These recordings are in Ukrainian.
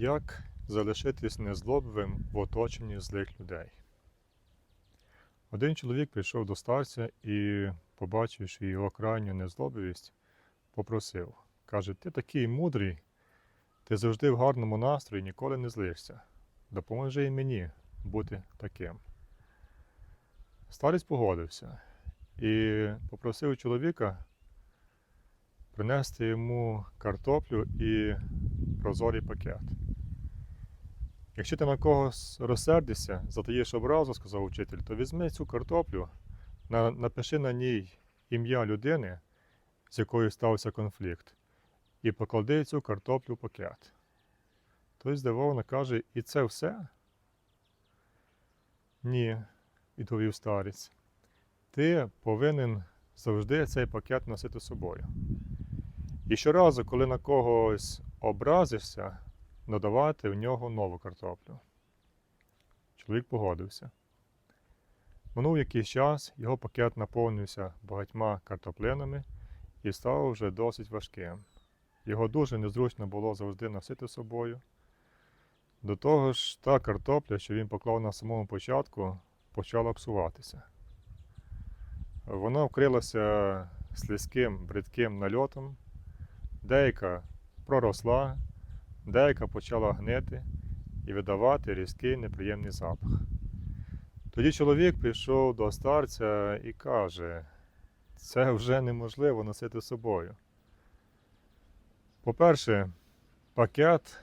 Як залишитись незлобивим в оточенні злих людей? Один чоловік прийшов до старця і, побачивши його крайню незлобивість, попросив. Каже, ти такий мудрий, ти завжди в гарному настрої, ніколи не злишся. Допоможи і мені бути таким. Старець погодився і попросив чоловіка принести йому картоплю і прозорий пакет. Якщо ти на когось розсердишся, затаєш образу, сказав учитель, то візьми цю картоплю, на- напиши на ній ім'я людини, з якою стався конфлікт, і поклади цю картоплю в пакет. Той здивовано каже, і це все? Ні, відповів старець. Ти повинен завжди цей пакет носити з собою. І щоразу, коли на когось образишся, додавати в нього нову картоплю. Чоловік погодився. Минув якийсь час, його пакет наповнився багатьма картоплинами і став вже досить важким. Його дуже незручно було завжди носити з собою. До того ж, та картопля, що він поклав на самому початку, почала псуватися. Вона вкрилася слизьким бридким нальотом, деяка проросла, деяка почала гнити і видавати різкий неприємний запах. Тоді чоловік прийшов до старця і каже: це вже неможливо носити з собою. По-перше, пакет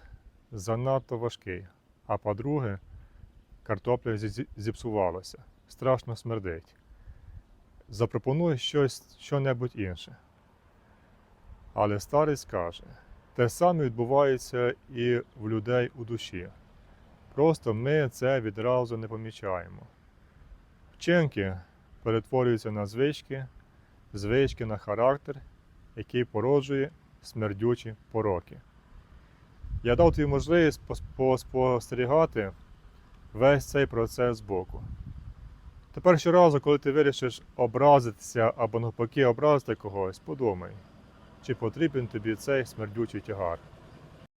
занадто важкий, а по-друге, картопля зіпсувалася, страшно смердить. Запропонуй щось, що-небудь інше. Але старець каже, те саме відбувається і в людей у душі. Просто ми це відразу не помічаємо. Вчинки перетворюються на звички, звички на характер, який породжує смердючі пороки. Я дав тобі можливість пос- поспостерігати весь цей процес збоку. Тепер щоразу, коли ти вирішиш образитися або навпаки образити когось, подумай, чи потрібен тобі цей смердючий тягар.